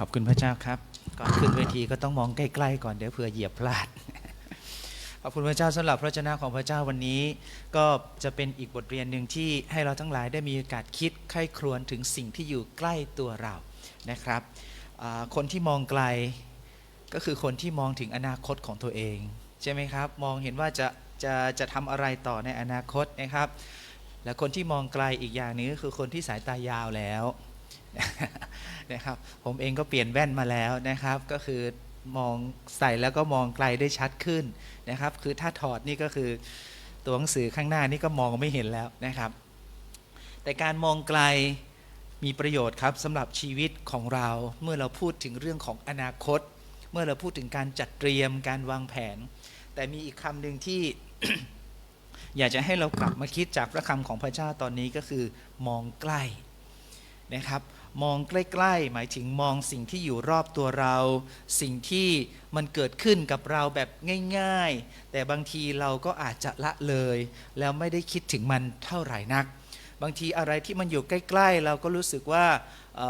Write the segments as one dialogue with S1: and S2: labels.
S1: ขอบคุณพระเจ้าครับ ก่อนขึ้นเวทีก็ต้องมองใกล้ๆก่อนเดี๋ยวเผื่อเหยียบพลาด ขอบคุณพระเจ้าสำหรับพระเจ้าของพระเจ้าวันนี้ ก็จะเป็นอีกบทเรียนหนึ่งที่ให้เราทั้งหลายได้มีโอกาสคิดใคร่ครวญถึงสิ่งที่อยู่ใกล้ตัวเรานะครับ คนที่มองไกลก็คือคนที่มองถึงอนาคตของตัวเอง ใช่ไหมครับ มองเห็นว่าจะจะจะทำอะไรต่อในอนาคตนะครับ และคนที่มองไกลอีกอย่างนึงก็คือคนที่สายตายาวแล้ว นะครับผมเองก็เปลี่ยนแว่นมาแล้วนะครับ ก็คือมองใส่แล้วก็มองไกลได้ชัดขึ้นนะครับ คือถ้าถอดนี่ก็คือตัวหนังสือข้างหน้านี่ก็มองไม่เห็นแล้วนะครับ แต่การมองไกลมีประโยชน์ครับสำหรับชีวิตของเราเมื่อเราพูดถึงเรื่องของอนาคต เมื่อเราพูดถึงการจัดเตรียมการวางแผน แต่มีอีกคำหนึ่งที่อยากจะให้เรากลับมาคิดจากพระคำของพระเจ้าตอนนี้ก็คือมองใกล้นะครับ มองใกล้ๆ หมายถึงมองสิ่งที่อยู่รอบตัวเรา สิ่งที่มันเกิดขึ้นกับเราแบบง่าย ๆ แต่บางทีเราก็อาจจะละเลย แล้วไม่ได้คิดถึงมันเท่าไหร่นัก บางทีอะไรที่มันอยู่ใกล้ ๆ เราก็รู้สึกว่าเ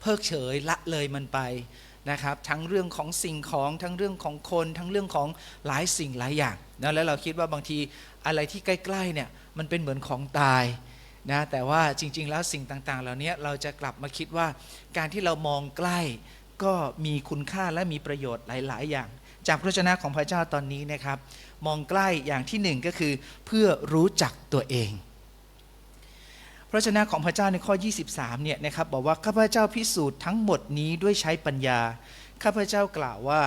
S1: เพิกเฉยละเลยมันไปนะครับ ทั้งเรื่องของสิ่งของทั้งเรื่องของคน ทั้งเรื่องของหลายสิ่งหลายอย่างนะแล้วเราคิดว่าบางทีอะไรที่ใกล้ๆเนี่ยมันเป็นเหมือนของตาย นะแต่ว่าจริง ๆ แล้วสิ่งต่างๆ เหล่านี้เราจะกลับมาคิดว่า การที่เรามองใกล้ก็มีคุณค่าและมีประโยชน์หลาย ๆ อย่าง จากพระชนะของพระเจ้าตอนนี้นะครับ มองใกล้อย่างที่หนึ่งก็คือเพื่อรู้จักตัวเอง พระชนะของพระเจ้าในข้อ 23 เนี่ยนะครับบอกว่าข้าพเจ้าพิสูจน์ทั้งหมดนี้ด้วยใช้ปัญญา ข้าพเจ้ากล่าวว่า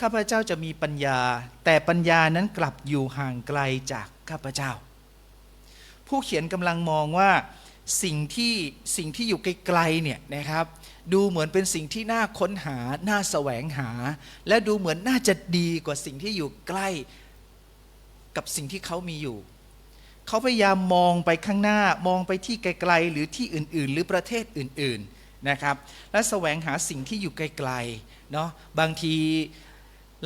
S1: ข้าพเจ้าจะมีปัญญา แต่ปัญญานั้นกลับอยู่ห่างไกลจากข้าพเจ้า ผู้เขียนกำลังมองว่าสิ่งที่สิ่งที่อยู่ไกลๆเนี่ยนะครับ ดูเหมือนเป็นสิ่งที่น่าค้นหา น่าแสวงหา และดูเหมือนน่าจะดีกว่าสิ่งที่อยู่ใกล้กับสิ่งที่เขามีอยู่ เขาพยายามมองไปข้างหน้ามองไปที่ไกลๆหรือที่อื่น ๆ หรือประเทศอื่น ๆนะครับ และแสวงหาสิ่งที่อยู่ไกลๆเนาะบางที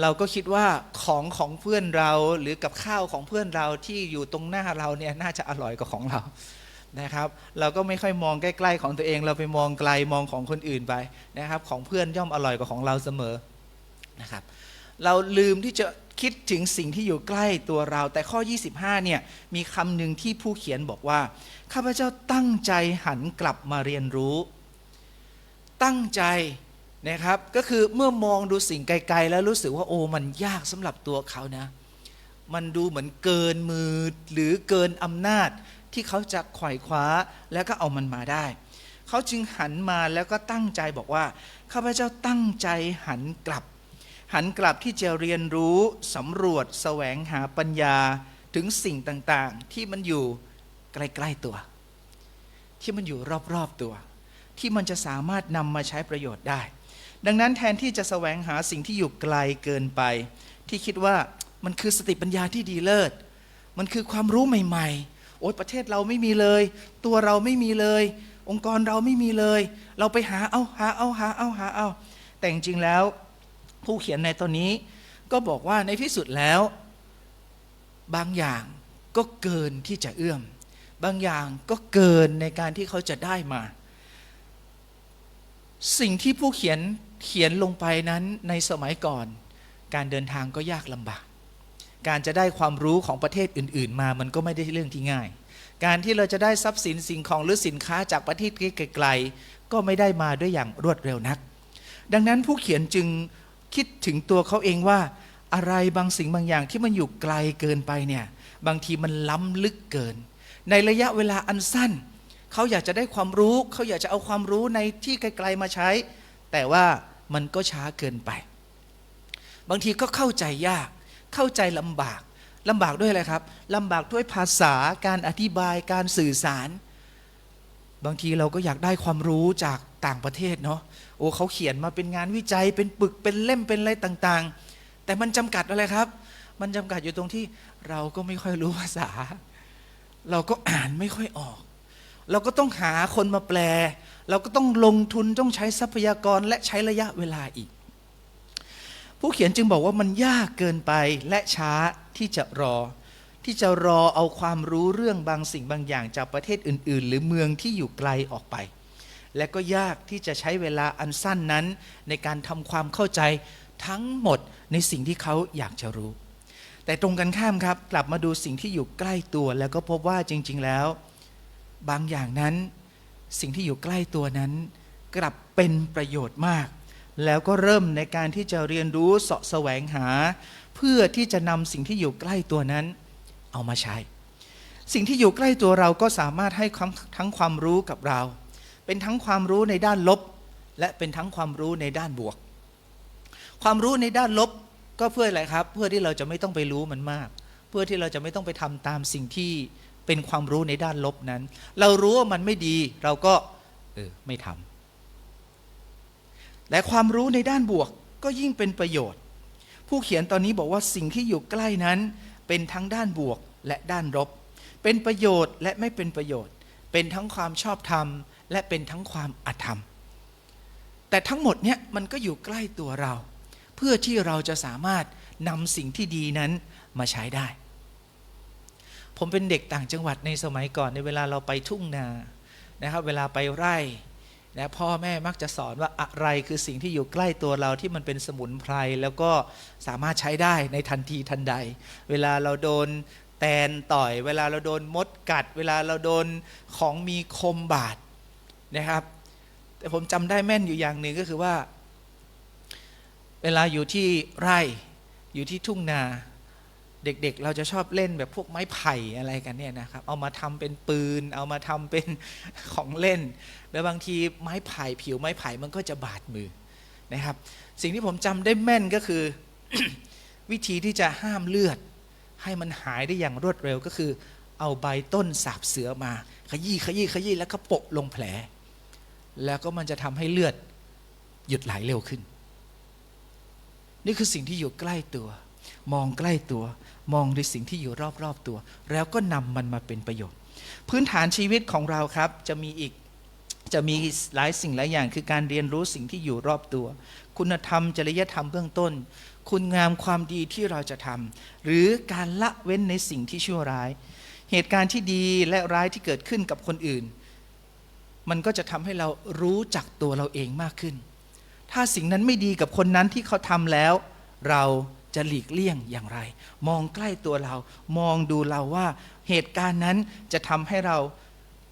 S1: เราก็คิดว่าของของเพื่อนเราหรือกับข้าวของเพื่อนเราที่อยู่ตรงหน้าเราเนี่ยน่าจะอร่อยกว่าของเรานะครับ เราก็ไม่ค่อยมองใกล้ๆของตัวเอง เราไปมองไกลมองของคนอื่นไปนะครับ ของเพื่อนย่อมอร่อยกว่าของเราเสมอนะครับ เราลืมที่จะคิดถึงสิ่งที่อยู่ใกล้ตัวเรา แต่ข้อ 25เนี่ยมีคำหนึ่งที่ผู้เขียนบอกว่าข้าพเจ้าตั้งใจหันกลับมาเรียนรู้ ตั้งใจ นะครับ ก็คือเมื่อมองดูสิ่งไกล ๆ แล้วรู้สึกว่าโอ้มันยากสำหรับตัวเขานะ มันดูเหมือนเกินมือหรือเกินอำนาจที่เขาจะขว่คว้าแล้วก็เอามันมาได้ เขาจึงหันมาแล้วก็ตั้งใจบอกว่าข้าพเจ้าตั้งใจหันกลับ หันกลับที่จะเรียนรู้สำรวจแสวงหาปัญญาถึงสิ่งต่างๆ ที่มันอยู่ใกล้ๆตัว ที่มันอยู่รอบๆตัว ที่มันจะสามารถนำมาใช้ประโยชน์ได้ ดังนั้นแทนที่จะแสวงหาสิ่งที่อยู่ไกลเกินไป ที่คิดว่ามันคือสติปัญญาที่ดีเลิศ มันคือความรู้ใหม่ ๆ โอ๊ยประเทศเราไม่มีเลย ตัวเราไม่มีเลย องค์กรเราไม่มีเลย เราไปหาเอาหาเอาหาเอาหาเอาแต่จริงๆแล้ว ผู้เขียนในตอนนี้ ก็บอกว่าในที่สุดแล้ว บางอย่างก็เกินที่จะเอื้อม บางอย่างก็เกินในการที่เขาจะได้มา สิ่งที่ผู้เขียน เขียนลงไปนั้นในสมัยก่อน การเดินทางก็ยากลำบาก การจะได้ความรู้ของประเทศอื่น ๆ มามันก็ไม่ได้เรื่องที่ง่าย การที่เราจะได้ทรัพย์สินสิ่งของหรือสินค้าจากประเทศไกลๆก็ไม่ได้มาด้วยอย่างรวดเร็วนัก ดังนั้นผู้เขียนจึงคิดถึงตัวเขาเองว่า อะไรบางสิ่งบางอย่างที่มันอยู่ไกลเกินไปเนี่ยบางทีมันล้ำลึกเกิน ในระยะเวลาอันสั้น เขาอยากจะได้ความรู้ เขาอยากจะเอาความรู้ในที่ไกลๆมาใช้ แต่ว่า มันก็ช้าเกินไป บางทีก็เข้าใจยาก เข้าใจลำบากลำบากด้วยอะไรครับลำบากด้วยภาษาการอธิบายการสื่อสาร บางทีเราก็อยากได้ความรู้จากต่างประเทศเนาะโอ้เขาเขียนมาเป็นงานวิจัย เป็นปึกเป็นเล่มเป็นอะไรต่างๆ แต่มันจำกัดอะไรครับ มันจำกัดอยู่ตรงที่เราก็ไม่ค่อยรู้ภาษา เราก็อ่านไม่ค่อยออก เราก็ต้องหาคนมาแปล เราก็ต้องลงทุนต้องใช้ทรัพยากรและใช้ระยะเวลาอีก ผู้เขียนจึงบอกว่ามันยากเกินไปและช้าที่จะรอ ที่จะรอเอาความรู้เรื่องบางสิ่งบางอย่างจากประเทศอื่น ๆ หรือเมืองที่อยู่ไกลออกไป และก็ยากที่จะใช้เวลาอันสั้นนั้น ในการทำความเข้าใจทั้งหมดในสิ่งที่เขาอยากจะรู้ แต่ตรงกันข้ามครับ กลับมาดูสิ่งที่อยู่ใกล้ตัว แล้วก็พบว่าจริง ๆ แล้ว บางอย่างนั้น สิ่งที่อยู่ใกล้ตัวนั้น กลับเป็นประโยชน์มาก แล้วก็เริ่มในการที่จะเรียนรู้เสาะแสวงหา เพื่อที่จะนำสิ่งที่อยู่ใกล้ตัวนั้น เอามาใช้ สิ่งที่อยู่ใกล้ตัวเราก็สามารถให้ทั้งความรู้กับเรา เป็นทั้งความรู้ในด้านลบ และเป็นทั้งความรู้ในด้านบวก ความรู้ในด้านลบก็เพื่ออะไรครับ เพื่อที่เราจะไม่ต้องไปรู้มันมาก เพื่อที่เราจะไม่ต้องไปทำตามสิ่งที่ เป็นความรู้ในด้านลบนั้น เรารู้ว่ามันไม่ดี เราก็เออไม่ทำและความรู้ในด้านบวกก็ยิ่งเป็นประโยชน์ ผู้เขียนตอนนี้บอกว่าสิ่งที่อยู่ใกล้นั้น เป็นทั้งด้านบวกและด้านลบเป็นประโยชน์และไม่เป็นประโยชน์ เป็นทั้งความชอบธรรม และเป็นทั้งความอธรรม แต่ทั้งหมดเนี้ยมันก็อยู่ใกล้ตัวเรา เพื่อที่เราจะสามารถนำสิ่งที่ดีนั้นมาใช้ได้ ผมเป็นเด็กต่างจังหวัดในสมัยก่อนในเวลาเราไปทุ่งนานะครับเวลาไปไร่นะพ่อแม่มักจะสอนว่าอะไรคือสิ่งที่อยู่ใกล้ตัวเราที่มันเป็นสมุนไพรแล้วก็สามารถใช้ได้ในทันทีทันใด เวลาเราโดนแตนต่อย เวลาเราโดนมดกัด เวลาเราโดนของมีคมบาดนะครับ แต่ผมจำได้แม่นอยู่อย่างหนึ่งก็คือว่า เวลาอยู่ที่ไร่อยู่ที่ทุ่งนา เด็กๆ เราจะชอบเล่นแบบพวกไม้ไผ่อะไรกันเนี่ยนะครับ เอามาทำเป็นปืน เอามาทำเป็นของเล่น แล้วบางทีไม้ไผ่ผิวไม้ไผ่มันก็จะบาดมือนะครับ สิ่งที่ผมจำได้แม่นก็คือ วิธีที่จะห้ามเลือด ให้มันหายได้อย่างรวดเร็วก็คือ เอาใบต้นสาบเสือมา ขยี้ขยี้ขยี้แล้วก็โปะลงแผล แล้วก็มันจะทำให้เลือดหยุดไหลเร็วขึ้น นี่คือสิ่งที่อยู่ใกล้ตัว มองใกล้ตัว มองในสิ่งที่อยู่รอบๆตัว แล้วก็นำมันมาเป็นประโยชน์ พื้นฐานชีวิตของเราครับจะมีอีกจะมีหลายสิ่งหลายอย่าง คือการเรียนรู้สิ่งที่อยู่รอบตัว คุณธรรมจริยธรรมเบื้องต้น คุณงามความดีที่เราจะทำหรือการละเว้นในสิ่งที่ชั่วร้าย เหตุการณ์ที่ดีและร้ายที่เกิดขึ้นกับคนอื่น มันก็จะทำให้เรารู้จักตัวเราเองมากขึ้น ถ้าสิ่งนั้นไม่ดีกับคนนั้นที่เขาทำแล้ว เรา จะหลีกเลี่ยงอย่างไร มองใกล้ตัวเรา มองดูเราว่าเหตุการณ์นั้นจะทำให้เรา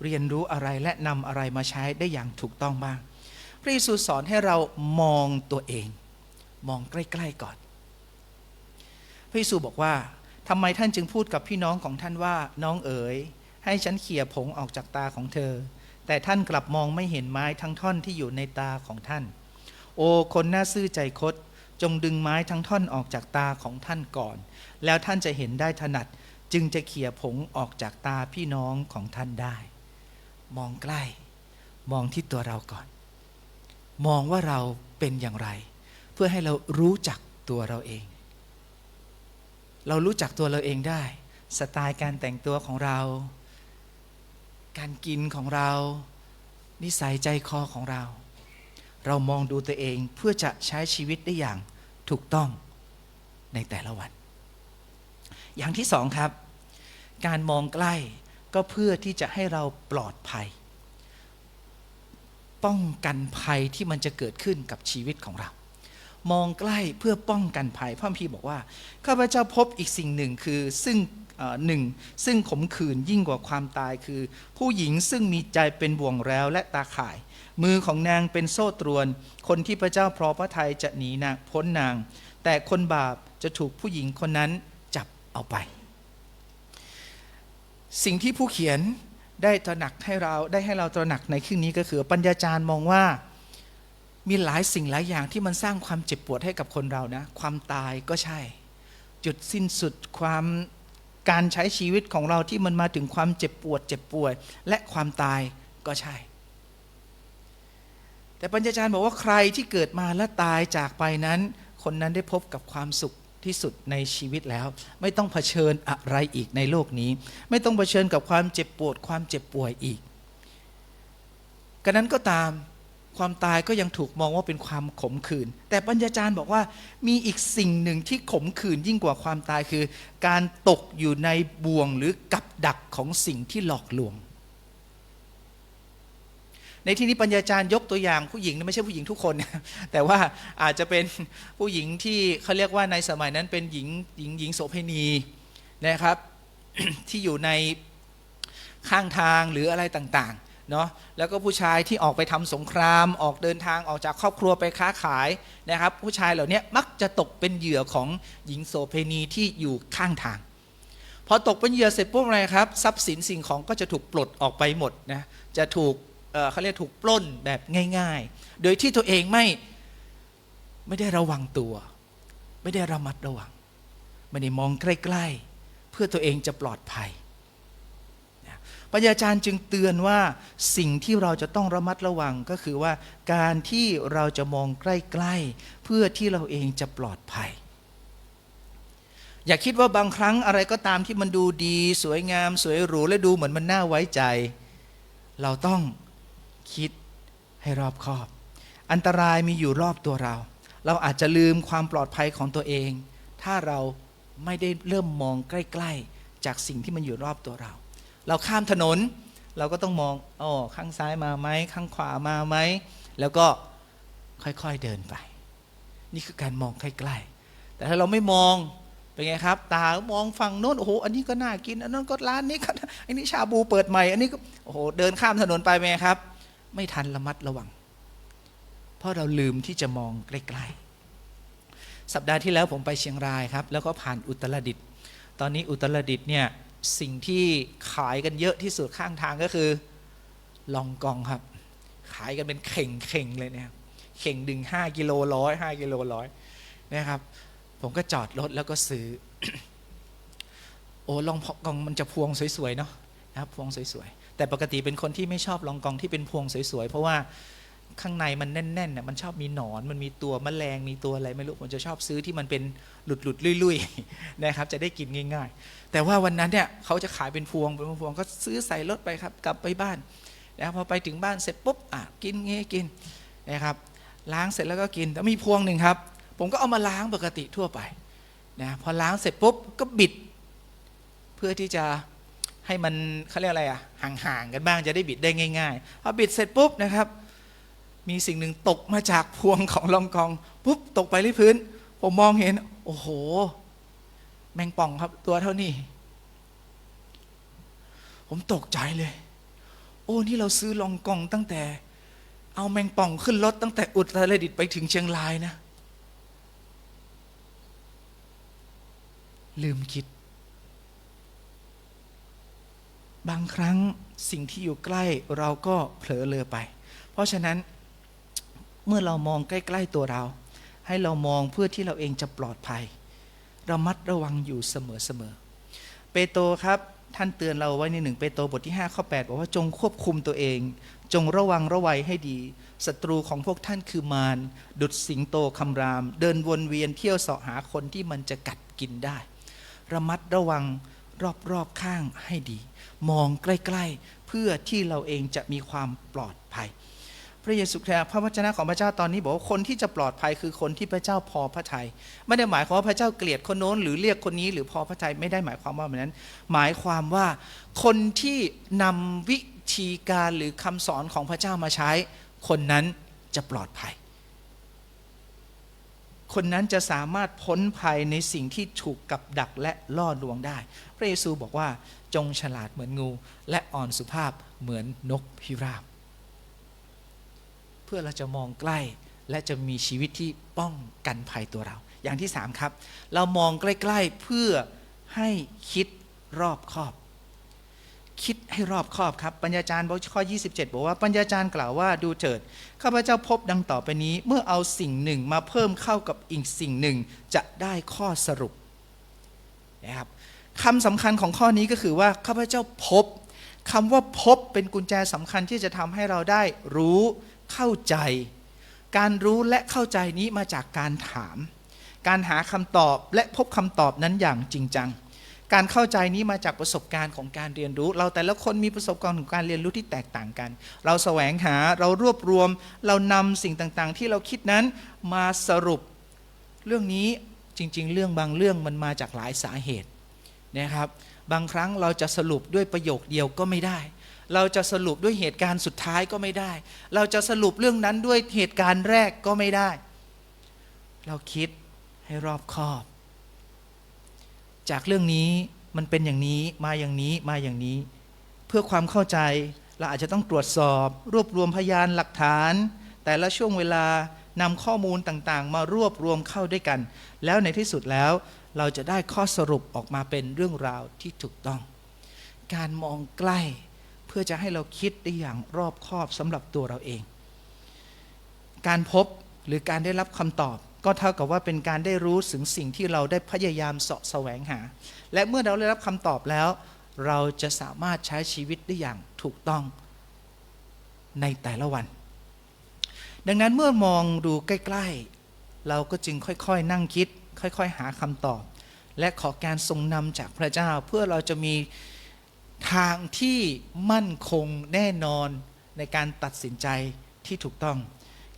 S1: เรียนรู้อะไรและนำอะไรมาใช้ได้อย่างถูกต้องบ้าง พระเยซูสอนให้เรามองตัวเอง มองใกล้ๆก่อน พระเยซูบอกว่าทำไมท่านจึงพูดกับพี่น้องของท่านว่า น้องเอ๋ย ให้ฉันเขี่ยผงออกจากตาของเธอ แต่ท่านกลับมองไม่เห็นไม้ทั้งท่อนที่อยู่ในตาของท่าน โอ้คนน่าซื่อใจคด จงดึงไม้ทั้งท่อนออกจากตาของท่านก่อน แล้วท่านจะเห็นได้ถนัด จึงจะเขี่ยผงออกจากตาพี่น้องของท่านได้ มองใกล้ มองที่ตัวเราก่อน มองว่าเราเป็นอย่างไร เพื่อให้เรารู้จักตัวเราเอง เรารู้จักตัวเราเองได้ สไตล์การแต่งตัวของเรา การกินของเรา นิสัยใจคอของเรา เรามองดูตัวเองเพื่อจะใช้ชีวิตได้อย่างถูกต้องในแต่ละวัน อย่างที่สองครับ การมองใกล้ก็เพื่อที่จะให้เราปลอดภัย ป้องกันภัยที่มันจะเกิดขึ้นกับชีวิตของเรา มองใกล้เพื่อป้องกันภัยพระคัมภีร์บอกว่าข้าพเจ้าพบอีกสิ่งหนึ่งคือซึ่งหนึ่งซึ่งขมขื่นยิ่งกว่าความตายคือ ผู้หญิงซึ่งมีใจเป็นบ่วงแล้วและตาข่าย มือของนางเป็นโซ่ตรวน คนที่พระเจ้าพรอพระทัยจะหนีนางพ้นนาง แต่คนบาปจะถูกผู้หญิงคนนั้นจับเอาไป สิ่งที่ผู้เขียนได้ตระหนักให้เราได้ให้เราตระหนักในครึ่งนี้ก็คือปัญญาจารย์มองว่า มีหลายสิ่งหลายอย่างที่มันสร้างความเจ็บปวดให้กับคนเรานะ ความตายก็ใช่ จุดสิ้นสุดความการใช้ชีวิตของเราที่มันมาถึงความเจ็บปวด เจ็บป่วย และความตายก็ใช่ แต่ปัญญาจารย์บอกว่าใครที่เกิดมาและตายจากไปนั้น คนนั้นได้พบกับความสุขที่สุดในชีวิตแล้ว ไม่ต้องเผชิญอะไรอีกในโลกนี้ ไม่ต้องเผชิญกับความเจ็บปวด ความเจ็บป่วยอีกกระนั้นก็ตาม ความตายก็ยังถูกมองว่าเป็นความขมขื่นแต่ปัญญาจารย์บอกว่ามีอีกสิ่งหนึ่งที่ขมขื่นยิ่งกว่าความตายคือ การตกอยู่ในบ่วงหรือกับดักของสิ่งที่หลอกลวง ในที่นี้ปัญญาจารย์ยกตัวอย่างผู้หญิงไม่ใช่ผู้หญิงทุกคน แต่ว่าอาจจะเป็นผู้หญิงที่เขาเรียกว่าในสมัยนั้นเป็นหญิงหญิงหญิงโสเภณีนะครับ ที่อยู่ในข้างทางหรืออะไรต่างๆ เนาะแล้วก็ผู้ชายที่ออกไปทำสงคราม ออกเดินทางออกจากครอบครัวไปค้าขายนะครับ ผู้ชายเหล่านี้มักจะตกเป็นเหยื่อของหญิงโสเภณีที่อยู่ข้างทาง พอตกเป็นเหยื่อเสร็จปุ๊บอะไรครับ ทรัพย์สินสิ่งของก็จะถูกปลดออกไปหมดนะจะถูกเเขาเรียกถูกปล้นแบบง่าย ๆ โดยที่ตัวเองไม่ไม่ได้ระวังตัว ไม่ได้ระมัดระวังไม่ได้มองใกล้ ๆ เพื่อตัวเองจะปลอดภัย ปัญญาจารย์จึงเตือนว่าสิ่งที่เราจะต้องระมัดระวังก็คือว่าการที่เราจะมองใกล้ๆ เพื่อที่เราเองจะปลอดภัย อย่าคิดว่าบางครั้งอะไรก็ตามที่มันดูดี สวยงาม สวยหรูและดูเหมือนมันน่าไว้ใจ เราต้องคิดให้รอบคอบ อันตรายมีอยู่รอบตัวเรา เราอาจจะลืมความปลอดภัยของตัวเอง ถ้าเราไม่ได้เริ่มมองใกล้ ๆ จากสิ่งที่มันอยู่รอบตัวเรา เราข้ามถนน เราก็ต้องมองอ๋อข้างซ้ายมาไหมข้างขวามาไหมแล้วก็ค่อยๆเดินไป นี่คือการมองใกล้ๆแต่ถ้าเราไม่มองเป็นไงครับ ตามองฝั่งโน้นโอ้โหอันนี้ก็น่ากินอันนั้นก็ร้านนี้ก็อันนี้ชาบูเปิดใหม่ อันนี้ก็โอ้โหเดินข้ามถนนไปเป็นไงครับ ไม่ทันระมัดระวัง เพราะเราลืมที่จะมองใกล้ๆสัปดาห์ที่แล้วผมไปเชียงรายครับ แล้วก็ผ่านอุตรดิตถ์ตอนนี้อุตรดิตถ์เนี่ย สิ่งที่ขายกันเยอะที่สุดข้างทางก็คือ ลองกองครับ ขายกันเป็นเข่งเข่งเลยเนี่ยเข่งดึงห้ากิโลร้อยห้ากิโลร้อยนะครับ ผมก็จอดรถแล้วก็ซื้อ โอ้ลองกองมันจะพวงสวยๆเนาะนะครับพวงสวยๆแต่ปกติเป็นคนที่ไม่ชอบลองกองที่เป็นพวงสวยๆเพราะว่า ข้างในมันแน่นๆน่ะมันชอบมีหนอนมันมีตัวแมลงมีตัวอะไรไม่รู้ผมจะชอบซื้อที่มันเป็นหลุดๆลุยๆนะครับ จะได้กินง่าย ๆ แต่ว่าวันนั้นเนี่ยเขาจะขายเป็นพวงเป็นพวงก็ซื้อใส่รถไปครับ กลับไปบ้านนะครับพอไปถึงบ้านเสร็จปุ๊บอะกินเงี้ยกินนะครับ ล้างเสร็จแล้วก็กินแล้วมีพวงหนึ่งครับ ผมก็เอามาล้างปกติทั่วไปนะพอล้างเสร็จปุ๊บก็บิด เพื่อที่จะให้มันเขาเรียกอะไรอะห่างๆกันบ้างจะได้บิดได้ง่ายๆพอบิดเสร็จปุ๊บนะครับ มีสิ่งหนึ่งตกมาจากพวงของลองกองปุ๊บตกไปที่พื้น ผมมองเห็น โอ้โห แมงป่องครับ ตัวเท่านี้ ผมตกใจเลย โอ้นี่เราซื้อลองกองตั้งแต่ เอาแมงป่องขึ้นรถตั้งแต่อุตรดิตถ์ไปถึงเชียงรายนะ ลืมคิด บางครั้งสิ่งที่อยู่ใกล้เราก็เผลอเลอไป เพราะฉะนั้น เมื่อเรามองใกล้ๆตัวเรา ให้เรามองเพื่อที่เราเองจะปลอดภัย ระมัดระวังอยู่เสมอๆเปโตรครับท่านเตือนเราไว้ในหนึ่งเปโตรบทที่5ข้อ8บอกว่าจงควบคุมตัวเอง จงระวังระวัยให้ดีศัตรูของพวกท่านคือมารดุดสิงโตคำราม เดินวนเวียนเที่ยวเสาะหาคนที่มันจะกัดกินได้ ระมัดระวังรอบๆข้างให้ดี มองใกล้ ๆ เพื่อที่เราเองจะมีความปลอดภัย พระเยซูคริสต์พระวจนะของพระเจ้าตอนนี้บอกว่าคนที่จะปลอดภัยคือคนที่พระเจ้าพอพระทยัยไม่ได้หมายความว่าพระเจ้าเกลียดคนโน้น หรือเรียกคนนี้หรือพอพระทัยไม่ได้หมายความว่าแบบนั้น หมายความว่าคนที่นำวิธีการหรือคำสอนของพระเจ้ามาใช้ คนนั้นจะปลอดภัย คนนั้นจะสามารถพ้นภัยในสิ่งที่ถูกกับดักและล่อลวงได้ พระเยซูบอกว่าจงฉลาดเหมือนงู และอ่อนสุภาพเหมือนนกพิราบ พื่อเราจะมองใกล้ และจะมีชีวิตที่ป้องกันภัยตัวเรา อย่างที่สามครับ เรามองใกล้ ๆ เพื่อให้คิดรอบคอบ คิดให้รอบคอบครับ ปัญญาจารย์บทข้อ 27 บอกว่าปัญญาจารย์กล่าวว่าดูเถิดข้าพเจ้าพบดังต่อไปนี้ เมื่อเอาสิ่งหนึ่งมาเพิ่มเข้ากับอีกสิ่งหนึ่งจะได้ข้อสรุปนะครับคำสำคัญของข้อนี้ก็คือว่าข้าพเจ้าพบคำว่าพบเป็นกุญแจสำคัญที่จะทำให้เราได้รู้ เข้าใจ การรู้และเข้าใจนี้มาจากการถาม การหาคำตอบและพบคำตอบนั้นอย่างจริงจัง การเข้าใจนี้มาจากประสบการณ์ของการเรียนรู้ เราแต่ละคนมีประสบการณ์ของการเรียนรู้ที่แตกต่างกัน เราแสวงหาเรารวบรวม เรานำสิ่งต่างๆ ที่เราคิดนั้นมาสรุป เรื่องนี้จริง ๆ เรื่องบางเรื่องมันมาจากหลายสาเหตุนะครับ บางครั้งเราจะสรุปด้วยประโยคเดียวก็ไม่ได้ เราจะสรุปด้วยเหตุการณ์สุดท้ายก็ไม่ได้ เราจะสรุปเรื่องนั้นด้วยเหตุการณ์แรกก็ไม่ได้ เราคิดให้รอบคอบ จากเรื่องนี้มันเป็นอย่างนี้มาอย่างนี้มาอย่างนี้ เพื่อความเข้าใจเราอาจจะต้องตรวจสอบ รวบรวมพยานหลักฐาน แต่ละช่วงเวลานำข้อมูลต่างๆ มารวบรวมเข้าด้วยกัน แล้วในที่สุดแล้วเราจะได้ข้อสรุปออกมาเป็นเรื่องราวที่ถูกต้อง การมองใกล้ เพื่อจะให้เราคิดได้อย่างรอบคอบสำหรับตัวเราเอง การพบหรือการได้รับคำตอบ ก็เท่ากับว่าเป็นการได้รู้ถึงสิ่งที่เราได้พยายามเสาะแสวงหา และเมื่อเราได้รับคำตอบแล้ว เราจะสามารถใช้ชีวิตได้อย่างถูกต้องในแต่ละวัน ดังนั้นเมื่อมองดูใกล้ๆ เราก็จึงค่อยๆ นั่งคิด ค่อยๆ หาคำตอบ และขอการทรงนำจากพระเจ้าเพื่อเราจะมี ทางที่มั่นคงแน่นอนในการตัดสินใจที่ถูกต้อง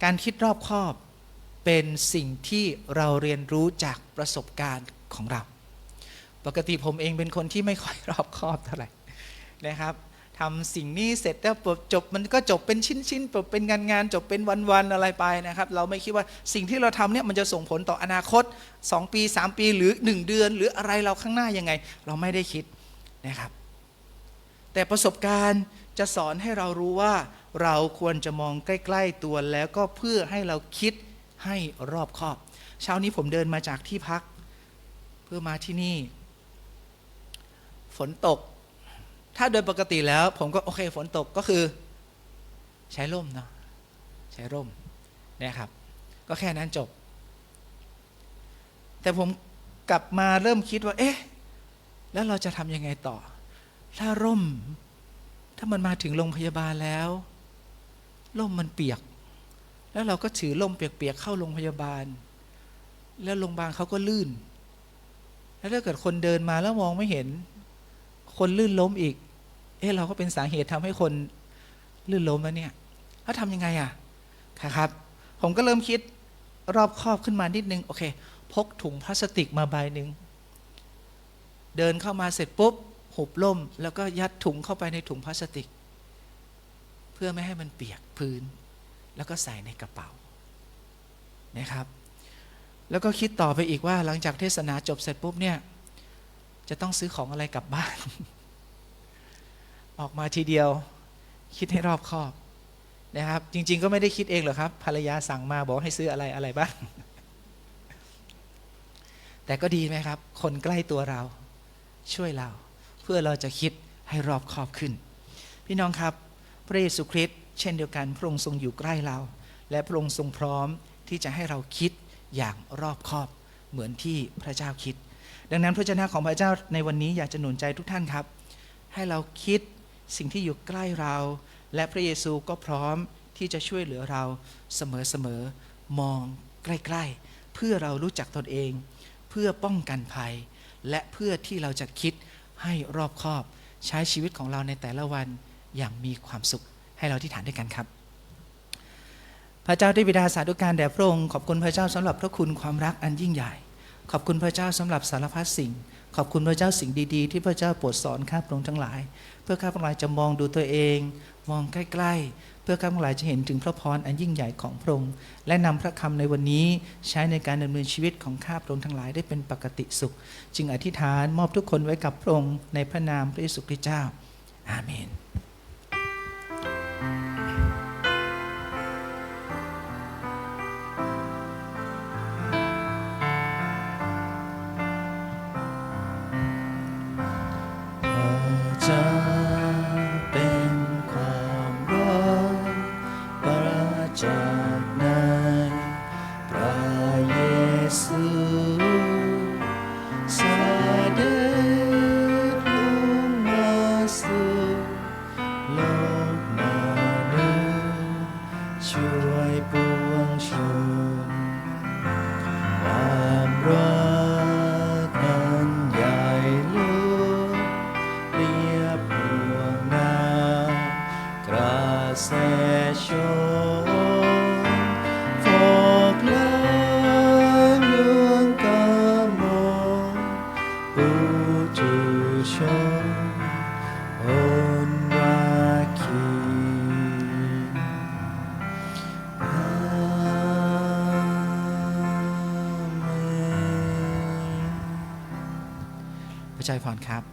S1: การคิดรอบคอบเป็นสิ่งที่เราเรียนรู้จากประสบการณ์ของเรา ปกติผมเองเป็นคนที่ไม่ค่อยรอบคอบเท่าไหร่นะครับทำสิ่งนี้เสร็จแล้วจบมันก็จบเป็นชิ้นๆจบเป็นงานงานๆจบเป็นวันๆอะไรไปนะครับ เราไม่คิดว่าสิ่งที่เราทำเนี่ยมันจะส่งผลต่ออนาคต 2 ปี 3 ปีหรือ 1 เดือน หรืออะไรเราข้างหน้ายังไง เราไม่ได้คิดนะครับ แต่ประสบการณ์จะสอนให้เรารู้ว่า เราควรจะมองใกล้ ๆ ตัวแล้วก็เพื่อให้เราคิดให้รอบคอบ เช้านี้ผมเดินมาจากที่พัก เพื่อมาที่นี่ ฝนตก ถ้าโดยปกติแล้ว ผมก็โอเคฝนตกก็คือ ใช้ร่มเนาะใช้ร่มนะครับ ก็แค่นั้นจบ แต่ผมกลับมาเริ่มคิดว่า เอ๊ะ แล้วเราจะทำยังไงต่อ ถ้าร่ม ถ้ามันมาถึงโรงพยาบาลแล้ว ร่มมันเปียก แล้วเราก็ถือร่มเปียกๆเข้าโรงพยาบาล แล้วโรงพยาบาลเขาก็ลื่น แล้วถ้าเกิดคนเดินมาแล้วมองไม่เห็น คนลื่นล้มอีก เอ๊ะเราก็เป็นสาเหตุทำให้คนลื่นล้มแล้วเนี่ยเขาทำยังไงอะครับ ผมก็เริ่มคิดรอบครอบขึ้นมานิดนึง โอเค พกถุงพลาสติกมาใบหนึ่ง เดินเข้ามาเสร็จปุ๊บ หุบล่ม แล้วก็ยัดถุงเข้าไปในถุงพลาสติก เพื่อไม่ให้มันเปียกพื้น แล้วก็ใส่ในกระเป๋านะครับ แล้วก็คิดต่อไปอีกว่าหลังจากเทศนาจบเสร็จปุ๊บเนี่ย จะต้องซื้อของอะไรกลับบ้าน ออกมาทีเดียว คิดให้รอบคอบนะครับ จริง ๆ ก็ไม่ได้คิดเองหรอกครับ ภรรยาสั่งมาบอกให้ซื้ออะไรอะไรบ้างแต่ก็ดีไหมครับ คนใกล้ตัวเราช่วยเรา พื่อเราจะคิดให้รอบคอบขึ้น พี่น้องครับ พระเยซูคริสต์เช่นเดียวกันพระองค์ทรงอยู่ใกล้เรา และพระองค์ทรงพร้อมที่จะให้เราคิดอย่างรอบคอบเหมือนที่พระเจ้าคิด ดังนั้นพระเจ้าของพระเจ้าในวันนี้อยากจะหนุนใจทุกท่านครับ ให้เราคิดสิ่งที่อยู่ใกล้เรา และพระเยซูก็พร้อมที่จะช่วยเหลือเราเสมอๆมองใกล้ๆ เพื่อเรารู้จักตนเอง เพื่อป้องกันภัย และเพื่อที่เราจะคิด ให้รอบคอบ ใช้ชีวิตของเราในแต่ละวันอย่างมีความสุขให้เราที่ฐานด้วยกันครับ พระเจ้าได้บิดาสาธุการแด่พระองค์ขอบคุณพระเจ้าสำหรับพระคุณความรักอันยิ่งใหญ่ ขอบคุณพระเจ้าสำหรับสารพัดสิ่ง ขอบคุณพระเจ้าสิ่งดีๆ ที่พระเจ้าโปรดสอนข้าพระองค์ทั้งหลาย เพื่อข้าพระองค์หลายจะมองดูตัวเอง มองใกล้ๆ เพื่อข้าพระองค์หลายจะเห็นถึงพระพรอันยิ่งใหญ่ของพระองค์และนำพระคำในวันนี้ใช้ในการดำเนินชีวิตของข้าพระองค์ทั้งหลายได้เป็นปกติสุข จึงอธิษฐานมอบทุกคนไว้กับพระองค์ในพระนามพระเยซูคริสต์เจ้า อาเมน ระชัยพรครับ